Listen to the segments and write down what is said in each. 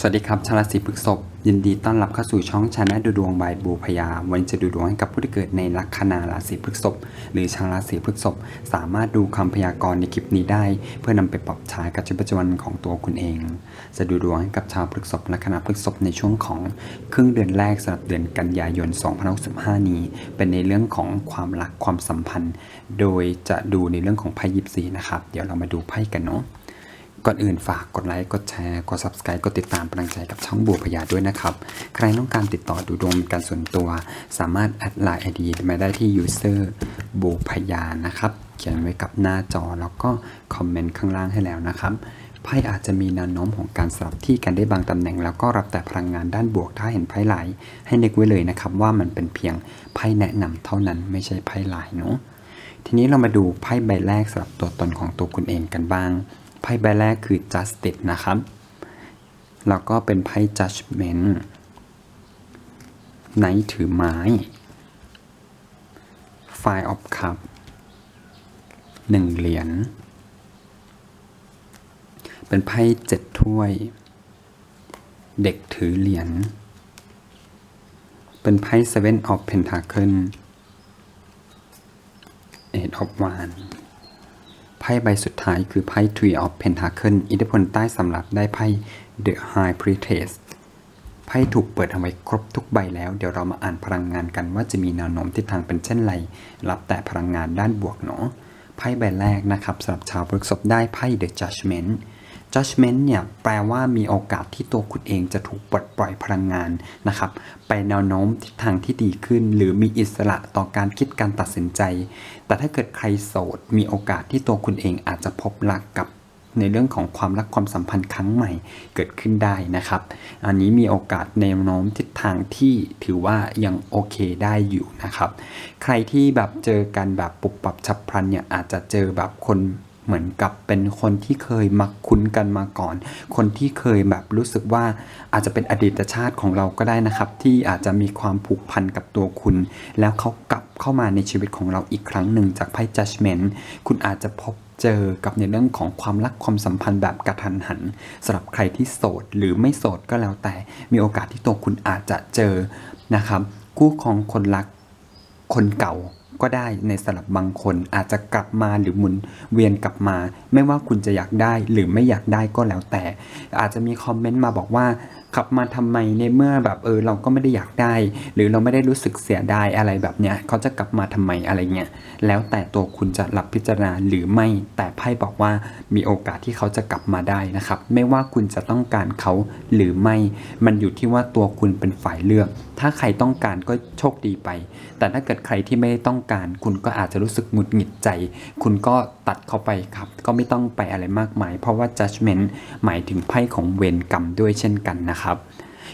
สวัสดีครับชาวราศีพฤษภยินดีต้อนรับเข้าสู่ช่องชาแนลดูดวงบายบูพยา วันนี้จะดูดวงให้กับผู้ที่เกิดในลัคนาราศีพฤษภหรือชาวราศีพฤษภสามารถดูคำพยากรณ์ในคลิปนี้ได้ เพื่อนำไปปรับใช้กับชีวิตประจำวันของตัวคุณเอง จะดูดวงให้กับชาวพฤษภลัคนาพฤษภในช่วงของครึ่งเดือนแรกสำหรับเดือนกันยายน 2065 นี้ เป็นในเรื่องของความรักความสัมพันธ์ โดยจะดูในเรื่องของไพ่ยิปซีนะครับ เดี๋ยวเรามาดูไพ่กันเนาะ ก่อนอื่นฝากกดไลค์ กดแชร์ กด subscribe กดติดตามกำลังใจกับช่องบัวพยาด้วยนะครับ ใครต้องการติดต่อดูดวงการส่วนตัว สามารถแอดไลน์ ID มาได้ที่ user บัวพยานะครับ เขียนไว้กับหน้าจอแล้วก็คอมเมนต์ข้างล่างให้แล้วนะครับไพ่อาจจะมีแนวโน้มของการสลับที่กันได้บางตำแหน่ง แล้วก็รับแต่พลังงานด้านบวกถ้าเห็นไพ่หลายให้นึกไว้เลยนะครับว่ามันเป็นเพียงไพ่แนะนำเท่านั้นไม่ใช่ไพ่หลายเนาะทีนี้เรามาดูไพ่ใบแรกสำหรับตัวตนของตัวคุณเองกันบ้าง ไพ่ใบแรกคือ justice นะครับ แล้วก็เป็นไพ่ judgment ไนท์ถือไม้ five of cup หนึ่งเหรียญ เป็นไพ่เจ็ดถ้วย เด็กถือเหรียญ เป็นไพ่ seven of pentacle eight of wands ไพ่ใบสุดท้ายคือไพ่ Tree of Pentacle อิทธิพลใต้สำหรับได้ไพ่ The High Priestess ไพ่ถูกเปิดเอาไว้ครบทุกใบแล้ว เดี๋ยวเรามาอ่านพลังงานกันว่าจะมีแนวโน้มทิศทางเป็นเช่นไร รับแต่พลังงานด้านบวกเนาะไพ่ใบแรกนะครับสำหรับชาวพฤษบได้ไพ่ The Judgment judgment เนี่ยแปลว่ามีโอกาสที่ตัวคุณเองจะถูกปลดปล่อยพลังงานนะครับ ไปแนวโน้มทิศทางที่ดีขึ้น หรือมีอิสระต่อการคิดการตัดสินใจ แต่ถ้าเกิดใครโสด มีโอกาสที่ตัวคุณเองอาจจะพบรักกับในเรื่องของความรักความสัมพันธ์ครั้งใหม่เกิดขึ้นได้นะครับ อันนี้มีโอกาสแนวโน้มทิศทางที่ถือว่ายังโอเคได้อยู่นะครับ ใครที่แบบเจอกันแบบปุบปับฉับพลันเนี่ยอาจจะเจอแบบคน เหมือนกับเป็นคนที่เคยมักคุ้นกันมาก่อน คนที่เคยแบบรู้สึกว่าอาจจะเป็นอดีตชาติของเราก็ได้นะครับ ที่อาจจะมีความผูกพันกับตัวคุณ แล้วเขากลับเข้ามาในชีวิตของเราอีกครั้งหนึ่งจากไพ่ judgment คุณอาจจะพบเจอกับในเรื่องของความรักความสัมพันธ์แบบกระทันหันสำหรับใครที่โสดหรือไม่โสดก็แล้วแต่ มีโอกาสที่ตัวคุณอาจจะเจอนะครับ คู่ของคนรักคนเก่า ก็ได้ในสลับบางคนอาจจะกลับมาหรือหมุนเวียนกลับมา ไม่ว่าคุณจะอยากได้หรือไม่อยากได้ก็แล้วแต่ อาจจะมีคอมเมนต์มาบอกว่าขับมาทำไมในเมื่อแบบเออเราก็ไม่ได้อยากได้ หรือเราไม่ได้รู้สึกเสียดายอะไรแบบเนี้ยเขาจะกลับมาทำไมอะไรเงี้ยแล้วแต่ตัวคุณจะรับพิจารณาหรือไม่ แต่ไพ่บอกว่ามีโอกาสที่เขาจะกลับมาได้นะครับ ไม่ว่าคุณจะต้องการเขาหรือไม่ มันอยู่ที่ว่าตัวคุณเป็นฝ่ายเลือกถ้าใครต้องการก็โชคดีไป แต่ถ้าเกิดใครที่ไม่ได้ต้องการ คุณก็อาจจะรู้สึกหงุดหงิดใจ คุณก็ตัดเข้าไปครับ ก็ไม่ต้องไปอะไรมากมาย เพราะว่า judgment หมายถึงไพ่ของเวรกรรมด้วยเช่นกันนะครับ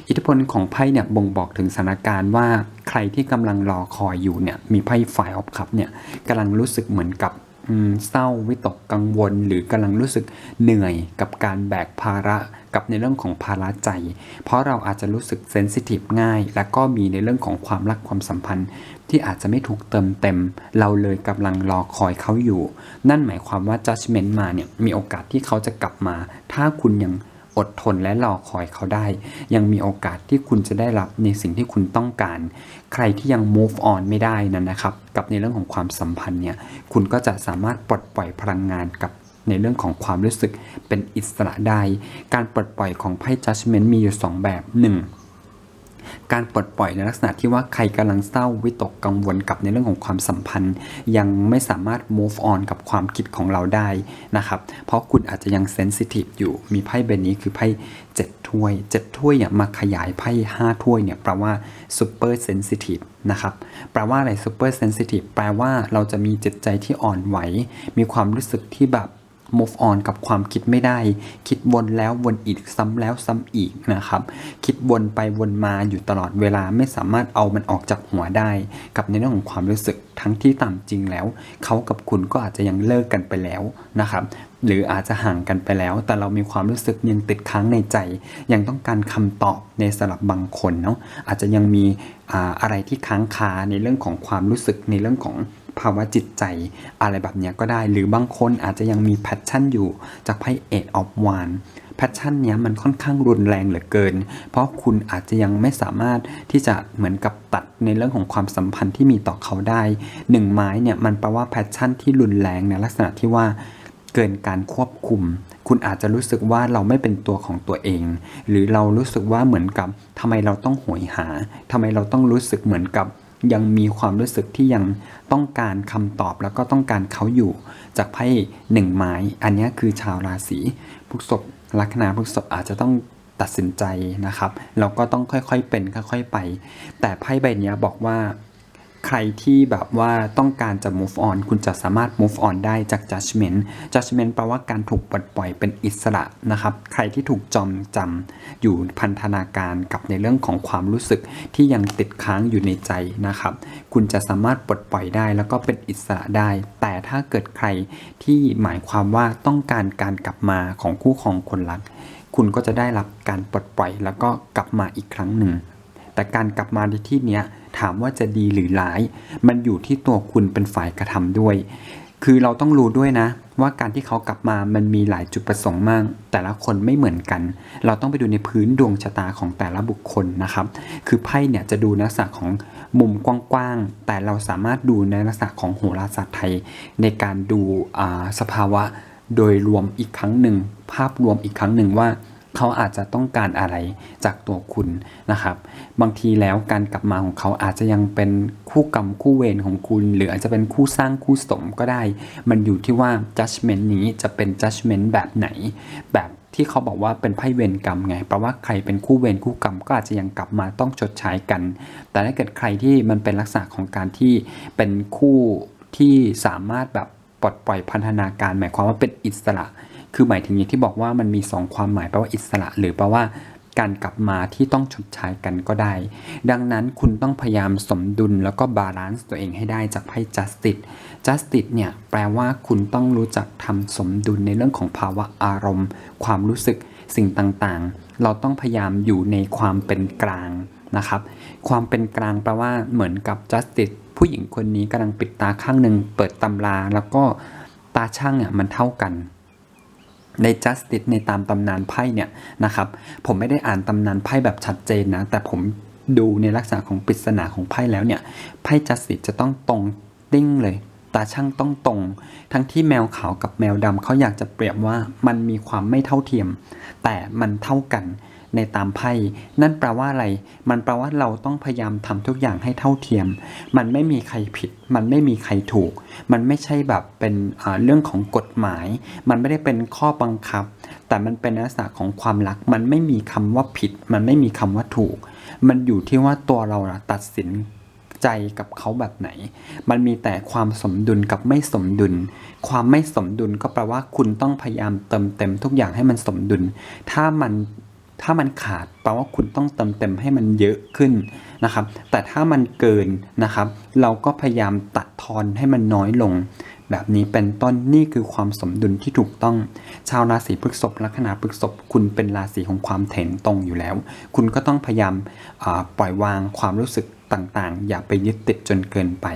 อิทธิพลของไพ่เนี่ยบ่งบอกถึงสถานการณ์ว่าใครที่กำลังรอคอยอยู่เนี่ยมีไพ่ฝ่ายออฟคัพเนี่ยกำลังรู้สึกเหมือนกับ เศร้าวิตกกังวล หรือกำลังรู้สึกเหนื่อยกับการแบกภาระกับในเรื่องของภาระใจ เพราะเราอาจจะรู้สึกเซนซิทีฟง่าย และก็มีในเรื่องของความรักความสัมพันธ์ ที่อาจจะไม่ถูกเติมเต็ม เราเลยกำลังรอคอยเขาอยู่ นั่นหมายความว่า judgment มาเนี่ยมีโอกาสที่เขาจะกลับมา ถ้าคุณยัง อดทนและรอคอยเขาได้ ยังมีโอกาสที่คุณจะได้รับในสิ่งที่คุณต้องการ ใครที่ยัง move on ไม่ได้นั้นนะครับ กับในเรื่องของความสัมพันธ์เนี่ยคุณก็จะสามารถปลดปล่อยพลังงานกับในเรื่องของความรู้สึกเป็นอิสระได้ การปลดปล่อยของไพ่ judgment มีอยู่ 2 แบบ 1 การปลดปล่อยในลักษณะที่ว่าใครกำลังเศร้าวิตกกังวลกับในเรื่องของความสัมพันธ์ ยังไม่สามารถ move on กับความคิดของเราได้นะครับ เพราะคุณอาจจะยัง sensitive อยู่มีไพ่ใบนี้คือไพ่7ถ้วย7ถ้วยเนี่ยมาขยายไพ่5ถ้วยเนี่ยแปลว่า super sensitive นะครับแปลว่าอะไร super sensitive แปลว่าเราจะมีจิตใจที่อ่อนไหว มีความรู้สึกที่แบบ move on กับความคิดไม่ได้ คิดวนแล้ววนอีกซ้ำแล้วซ้ำอีกนะครับ คิดวนไปวนมาอยู่ตลอดเวลาไม่สามารถเอามันออกจากหัวได้ กับในเรื่องของความรู้สึกทั้งที่ตามจริงแล้ว เขากับคุณก็อาจจะยังเลิกกันไปแล้วนะครับ หรืออาจจะห่างกันไปแล้ว แต่เรามีความรู้สึกยังติดค้างในใจ ยังต้องการคำตอบในสลับบางคนเนาะอาจจะยังมีอะไรที่ค้างคาในเรื่องของความรู้สึกในเรื่องของ ภาวะจิตใจอะไรแบบเนี้ยก็ได้ หรือบางคนอาจจะยังมีแพชชั่นอยู่จากไพ่เอ็ดออฟวานแพชชั่นเนี้ยมันค่อนข้างรุนแรงเหลือเกิน เพราะคุณอาจจะยังไม่สามารถที่จะเหมือนกับตัดในเรื่องของความสัมพันธ์ที่มีต่อเขาได้หนึ่งไม้เนี่ยมันแปลว่าแพชชั่นที่รุนแรงในลักษณะที่ว่าเกินการควบคุม คุณอาจจะรู้สึกว่าเราไม่เป็นตัวของตัวเอง หรือเรารู้สึกว่าเหมือนกับทำไมเราต้องโหยหาทำไมเราต้องรู้สึกเหมือนกับ ยังมีความรู้สึกที่ยังต้องการคำตอบแล้วก็ต้องการเขาอยู่ จากไพ่หนึ่งไม้ อันนี้คือชาวราศีพฤษภลัคนาพฤษภอาจจะต้องตัดสินใจนะครับแล้วก็ต้องค่อยๆเป็นค่อยๆไป แต่ไพ่ใบนี้บอกว่า ใครที่แบบว่าต้องการจะ move on คุณจะสามารถ move on ได้จาก judgment judgment แปลว่าการถูกปลดปล่อยเป็นอิสระนะครับ ใครที่ถูกจอมจำอยู่พันธนาการกับในเรื่องของความรู้สึกที่ยังติดค้างอยู่ในใจนะครับ คุณจะสามารถปลดปล่อยได้แล้วก็เป็นอิสระได้ แต่ถ้าเกิดใครที่หมายความว่าต้องการการกลับมาของคู่ครองคนรัก คุณก็จะได้รับการปลดปล่อยแล้วก็กลับมาอีกครั้งหนึ่งแต่การกลับมาในที่เนี้ย ถามว่าจะดีหรือร้าย มันอยู่ที่ตัวคุณเป็นฝ่ายกระทำด้วย คือเราต้องรู้ด้วยนะ ว่าการที่เขากลับมามันมีหลายจุดประสงค์มาก แต่ละคนไม่เหมือนกัน เราต้องไปดูในพื้นดวงชะตาของแต่ละบุคคลนะครับ คือไพ่เนี่ยจะดูนลักษณะของมุมกว้างๆ แต่เราสามารถดูในลักษณะของโหราศาสตร์ไทย ในการดูอ่าสภาวะโดยรวมอีกครั้งหนึ่ง ภาพรวมอีกครั้งหนึ่งว่า เขาอาจจะต้องการอะไรจากตัวคุณนะครับ บางทีแล้วการกลับมาของเขาอาจจะยังเป็นคู่กรรมคู่เวรของคุณ หรืออาจจะเป็นคู่สร้างคู่สมก็ได้ มันอยู่ที่ว่า judgment นี้จะเป็น judgment แบบไหน แบบที่เขาบอกว่าเป็นไพ่เวรกรรมไง แปลว่าใครเป็นคู่เวรคู่กรรมก็อาจจะยังกลับมาต้องชดใช้กัน แต่ถ้าเกิดใครที่มันเป็นลักษณะของการที่เป็นคู่ที่สามารถแบบปลดปล่อยพันธนาการ หมายความว่าเป็นอิสระ คือหมายถึงอย่างที่บอกว่ามันมี 2 ความหมายแปลว่าอิสระ หรือแปลว่าการกลับมาที่ต้องชดใช้กันก็ได้ ดังนั้นคุณต้องพยายามสมดุลแล้วก็บาลานซ์ตัวเองให้ได้จากไพ่ justice justice เนี่ยแปลว่าคุณต้องรู้จักทำสมดุลในเรื่องของภาวะอารมณ์ ความรู้สึกสิ่งต่างๆ เราต้องพยายามอยู่ในความเป็นกลางนะครับ ความเป็นกลางแปลว่าเหมือนกับ justice ผู้หญิงคนนี้กำลังปิดตาข้างหนึ่งเปิดตำราแล้วก็ตาช่างอะมันเท่ากัน ใน justice ในตามตำนานไพ่เนี่ยนะครับผมไม่ได้อ่านตำนานไพ่แบบชัดเจนนะ แต่ผมดูในลักษณะของปริศนาของไพ่แล้วเนี่ยไพ่ justice จะต้องตรงติ้งเลยตาช่างต้องตรง ทั้งที่แมวขาวกับแมวดำเขาอยากจะเปรียบว่ามันมีความไม่เท่าเทียม แต่มันเท่ากัน ในตามไพ่ นั่นแปลว่าอะไร มันแปลว่าเราต้องพยายามทำทุกอย่างให้เท่าเทียม มันไม่มีใครผิด มันไม่มีใครถูก มันไม่ใช่แบบเป็นเรื่องของกฎหมาย มันไม่ได้เป็นข้อบังคับ แต่มันเป็นลักษณะของความรัก มันไม่มีคำว่าผิด มันไม่มีคำว่าถูก มันอยู่ที่ว่าตัวเราตัดสินใจกับเขาแบบไหน มันมีแต่ความสมดุลกับไม่สมดุล ความไม่สมดุลก็แปลว่าคุณต้องพยายามเติมเต็มทุกอย่างให้มันสมดุล ถ้ามัน ถ้ามันขาดแปลว่าคุณต้องเติมเต็มให้มันเยอะขึ้นนะครับ แต่ถ้ามันเกินนะครับ เราก็พยายามตัดทอนให้มันน้อยลง แบบนี้เป็นต้นนี่คือความสมดุลที่ถูกต้อง ชาวราศีพฤษภลัคนาพฤษภคุณเป็นราศีของความเถนตรงอยู่แล้ว คุณก็ต้องพยายามปล่อยวางความรู้สึกต่างๆ อย่าไปยึดติดจนเกินไป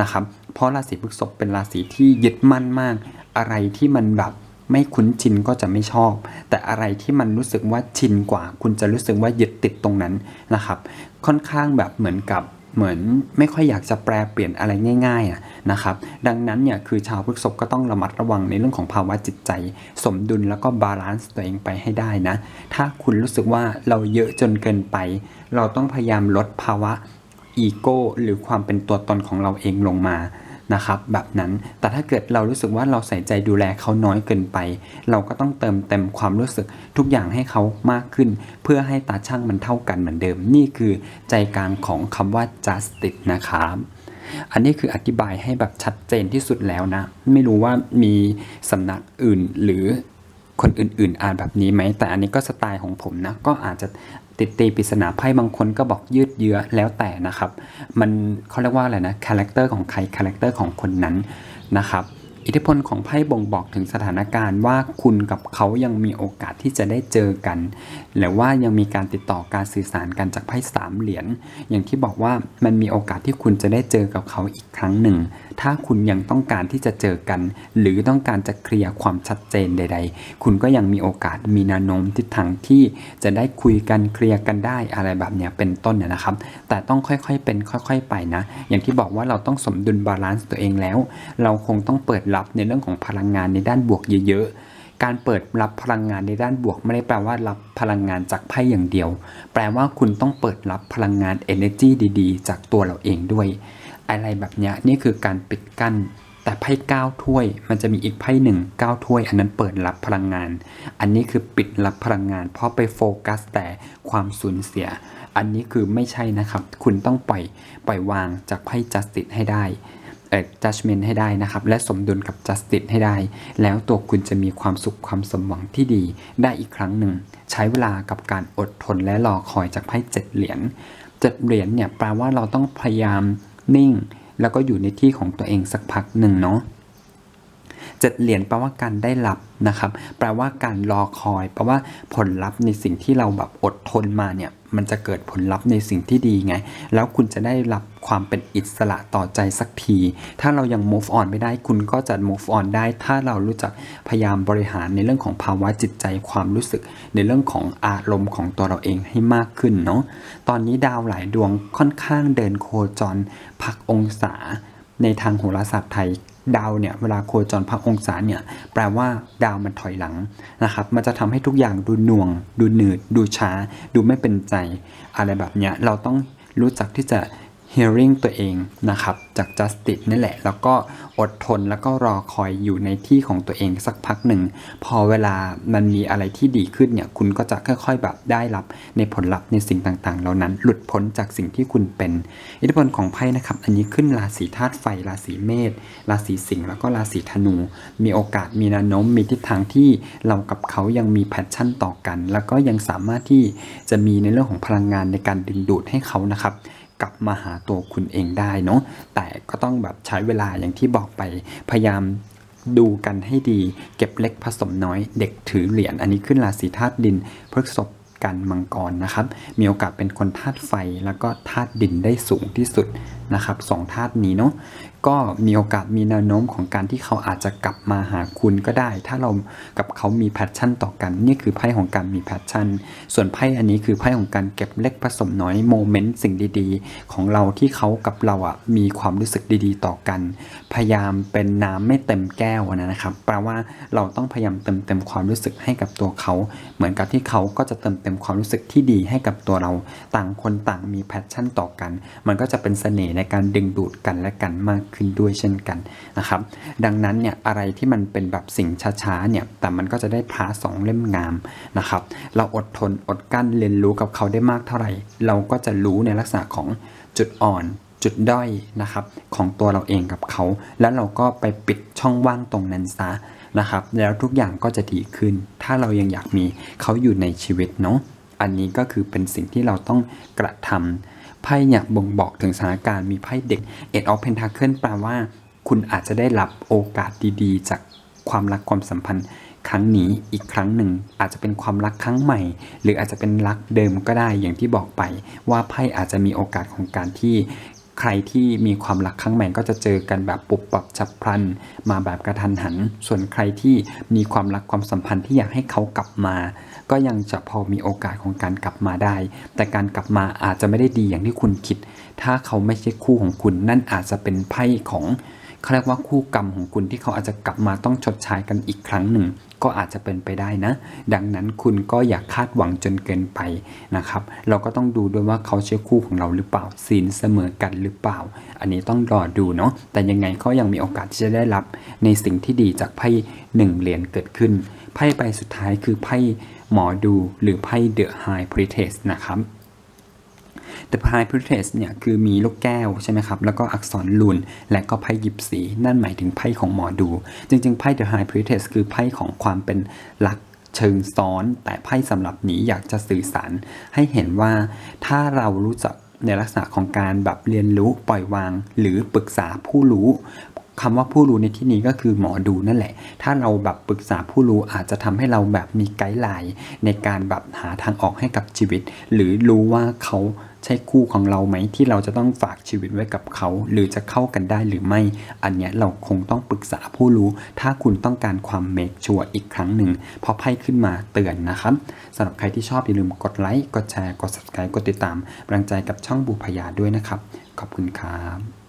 นะครับ เพราะราศีพฤษภเป็นราศีที่ยึดมั่นมาก อะไรที่มันแบบ ไม่คุ้นชินก็จะไม่ชอบ แต่อะไรที่มันรู้สึกว่าชินกว่า คุณจะรู้สึกว่ายึดติดตรงนั้นนะครับ ค่อนข้างแบบเหมือนกับเหมือนไม่ค่อยอยากจะแปลเปลี่ยนอะไรง่ายๆอะนะครับ ดังนั้นเนี่ยคือชาวพฤษภก็ต้องระมัดระวังในเรื่องของภาวะจิตใจ สมดุลแล้วก็บาลานซ์ตัวเองไปให้ได้นะ ถ้าคุณรู้สึกว่าเราเยอะจนเกินไป เราต้องพยายามลดภาวะอีโก้หรือความเป็นตัวตนของเราเองลงมา นะครับแบบนั้นแต่ถ้าเกิดเรารู้สึกว่าเราใส่ใจดูแลเขาน้อยเกินไป เราก็ต้องเติมเต็มความรู้สึกทุกอย่างให้เขามากขึ้น เพื่อให้ตาช่างมันเท่ากันเหมือนเดิม นี่คือใจกลางของคำว่า justice นะครับอันนี้คืออธิบายให้แบบชัดเจนที่สุดแล้วนะ ไม่รู้ว่ามีสำนักอื่นหรือคนอื่นๆ อ่านแบบนี้ไหม แต่อันนี้ก็สไตล์ของผมนะ ก็อาจจะ ติดตีปริศนาไพ่บางคนก็บอกยืดเยื้อแล้วแต่นะครับ มันเขาเรียกว่าอะไรนะคาแรคเตอร์ของใครคาแรคเตอร์ของคนนั้นนะครับ อิทธิพลของไพ่บ่งบอกถึงสถานการณ์ว่าคุณกับเขายังมีโอกาสที่จะได้เจอกัน หรือว่ายังมีการติดต่อการสื่อสารกันจากไพ่สามเหรียญอย่างที่บอกว่ามันมีโอกาสที่คุณจะได้เจอกับเขาอีกครั้งหนึ่ง ถ้าคุณยังต้องการที่จะเจอกัน หรือต้องการจะเคลียร์ความชัดเจนใด ๆ คุณก็ยังมีโอกาสมีนาโน้มทิศทางที่จะได้คุยกันเคลียร์กันได้อะไรแบบเนี้ยเป็นต้นนนะครับ แต่ต้องค่อยๆเป็นค่อย ๆ ไปนะ อย่างที่บอกว่าเราต้องสมดุลบาลานซ์ตัวเองแล้ว เราคงต้องเปิดรับในเรื่องของพลังงานในด้านบวกเยอะๆ การเปิดรับพลังงานในด้านบวก ไม่ได้แปลว่ารับพลังงานจากไพ่อย่างเดียว แปลว่าคุณต้องเปิดรับพลังงาน energy ดีๆ จากตัวเราเองด้วย อะไรแบบเนี้ยนี่คือการปิดกั้นแต่ไพ่เก้าถ้วย มันจะมีอีกไพ่หนึ่งเก้าถ้วย อันนั้นเปิดรับพลังงาน อันนี้คือปิดรับพลังงาน เพราะไปโฟกัสแต่ความสูญเสีย อันนี้คือไม่ใช่นะครับ คุณต้องปล่อยปล่อยวางจากไพ่ justice ให้ได้ judgment ให้ได้นะครับ และสมดุลกับ justice ให้ได้ แล้วตัวคุณจะมีความสุขความสมหวังที่ดี ได้อีกครั้งหนึ่ง ใช้เวลากับการอดทนและรอคอยจากไพ่เจ็ดเหรียญเจ็ดเหรียญเนี่ยแปลว่าเราต้องพยายามนิ่ง แล้วก็อยู่ในที่ของตัวเองสักพักหนึ่งเนาะเจ็ดเหรียญแปลว่าการได้รับนะครับ แปลว่าการรอคอย แปลว่าผลลัพธ์ในสิ่งที่เราแบบอดทนมาเนี่ย มันจะเกิดผลลัพธ์ในสิ่งที่ดีไง แล้วคุณจะได้รับความเป็นอิสระต่อใจสักที ถ้าเรายัง move on ไม่ได้ คุณก็จะ move on ได้ ถ้าเรารู้จักพยายามบริหารในเรื่องของภาวะจิตใจความรู้สึก ในเรื่องของอารมณ์ของตัวเราเองให้มากขึ้นเนาะ ตอนนี้ดาวหลายดวงค่อนข้างเดินโคจร พักองศา ในทางโหราศาสตร์ไทยดาวเนี่ยเวลาโคจรพักองศาเนี่ยแปลว่าดาวมันถอยหลังนะครับ มันจะทำให้ทุกอย่างดูหน่วง ดูหนืด ดูช้า ดูไม่เป็นใจ อะไรแบบเนี้ยเราต้องรู้จักที่จะ hearing ตัวเองนะครับ จาก justice นี่แหละ แล้วก็อดทนแล้วก็รอคอยอยู่ในที่ของตัวเองสักพักหนึ่ง พอเวลามันมีอะไรที่ดีขึ้นเนี่ย คุณก็จะค่อยๆแบบได้รับในผลลัพธ์ในสิ่งต่างๆ เหล่านั้น หลุดพ้นจากสิ่งที่คุณเป็น อิทธิพลของไพ่นะครับ อันนี้ขึ้นราศีธาตุไฟ ราศีเมษ ราศีสิงห์ แล้วก็ราศีธนู มีโอกาส มีแนวโน้ม มีทิศทางที่เรากับเขายังมีแพชชั่นต่อกัน แล้วก็ยังสามารถที่จะมีในเรื่องของพลังงานในการดึงดูดให้เขานะครับ กลับมาหาตัวคุณเองได้เนาะแต่ก็ต้องแบบใช้เวลาอย่างที่บอกไปพยายามดูกันให้ดี เก็บเล็กผสมน้อย เด็กถือเหรียญอันนี้ขึ้นราศีธาตุดินพฤษบกันมังกรนะครับ มีโอกาสเป็นคนธาตุไฟแล้วก็ธาตุดินได้สูงที่สุดนะครับสองธาตุนี้เนาะก็มีโอกาสมีแนวโน้มของการที่เขาอาจจะกลับมาหาคุณก็ได้ ถ้าเรากับเขามีแพชชั่นต่อกัน นี่คือไพ่ของการมีแพชชั่น ส่วนไพ่อันนี้คือไพ่ของการเก็บเล็กผสมน้อยโมเมนต์สิ่งดีๆ ของเราที่เขากับเราอะมีความรู้สึกดีๆ ต่อกัน พยายามเป็นน้ำไม่เต็มแก้วนะครับ แปลว่าเราต้องพยายามเติมเต็มความรู้สึกให้กับตัวเขา เหมือนกับที่เขาก็จะเติมเต็มความรู้สึกที่ดีให้กับตัวเรา ต่างคนต่างมีแพชชั่นต่อกัน มันก็จะเป็นเสน่ห์ในการดึงดูดกันและกันมากขึ้นด้วยเช่นกันนะครับ ดังนั้นเนี่ยอะไรที่มันเป็นแบบสิ่งช้าๆเนี่ยแต่มันก็จะได้พาสองเล่มงามนะครับ เราอดทนอดกั้นเรียนรู้กับเขาได้มากเท่าไหร่ เราก็จะรู้ในลักษณะของจุดอ่อนจุดด้อยนะครับของตัวเราเองกับเขา แล้วเราก็ไปปิดช่องว่างตรงนั้นซะนะครับ แล้วทุกอย่างก็จะดีขึ้น ถ้าเรายังอยากมีเขาอยู่ในชีวิตเนาะอันนี้ก็คือเป็นสิ่งที่เราต้องกระทำ ไพ่เนี่ยบ่งบอกถึงสถานการณ์มีไพ่เด็กเอ็ดออฟเพนทาเคิลแปลว่า คุณอาจจะได้รับโอกาสดีๆ จากความรักความสัมพันธ์ครั้งนี้อีกครั้งหนึ่งอาจจะเป็นความรักครั้งใหม่ หรืออาจจะเป็นรักเดิมก็ได้อย่างที่บอกไป ว่าไพ่อาจจะมีโอกาสของการที่ ใครที่มีความรักครั้งใหม่ก็จะเจอกันแบบปุบปับฉับพลัน มาแบบกระทันหัน ส่วนใครที่มีความรักความสัมพันธ์ที่อยากให้เขากลับมา ก็ยังจะพอมีโอกาสของการกลับมาได้ แต่การกลับมาอาจจะไม่ได้ดีอย่างที่คุณคิด ถ้าเขาไม่ใช่คู่ของคุณนั่นอาจจะเป็นไพ่ของ เขาเรียกว่าคู่กรรมของคุณที่เขาอาจจะกลับมาต้องชดใช้กันอีกครั้งหนึ่ง ก็อาจจะเป็นไปได้นะ ดังนั้นคุณก็อย่าคาดหวังจนเกินไปนะครับ เราก็ต้องดูด้วยว่าเขาใช่คู่ของเราหรือเปล่าศีลเสมอกันหรือเปล่า อันนี้ต้องรอดูเนาะแต่ยังไงก็ยังมีโอกาสที่จะได้รับ ในสิ่งที่ดีจากไพ่หนึ่งเหรียญเกิดขึ้นไพ่ใบสุดท้ายคือไพ่หมอดูหรือไพ่ The High Priestess นะครับ The High Priestess เนี่ยคือมีลูกแก้วใช่ไหมครับ แล้วก็อักษรลูนและก็ไพ่หยิปซีนั่นหมายถึงไพ่ของหมอดู จริง ๆ ไพ่ The High Priestess คือไพ่ของความเป็นลักเชิงซ้อน แต่ไพ่สำหรับนี้อยากจะสื่อสาร ให้เห็นว่าถ้าเรารู้จักในลักษณะของการแบบเรียนรู้ปล่อยวาง หรือปรึกษาผู้รู้คำว่าผู้รู้ในที่นี้ก็คือหมอดูนั่นแหละ ถ้าเราแบบปรึกษาผู้รู้อาจจะทำให้เราแบบมีไกด์ไลน์ในการแบบหาทางออกให้กับชีวิต หรือรู้ว่าเขา ใช่คู่ของเราไหมที่เราจะต้องฝากชีวิตไว้กับเขา หรือจะเข้ากันได้หรือไม่ อันเนี้ยเราคงต้องปรึกษาผู้รู้ ถ้าคุณต้องการความเมคชัวร์อีกครั้งหนึ่งเพราะไพ่ขึ้นมาเตือนนะครับสำหรับใครที่ชอบอย่าลืมกดไลค์กดแชร์กด subscribe กดติดตามกำลังใจกับช่องบูพยาด้วยนะครับ ขอบคุณครับ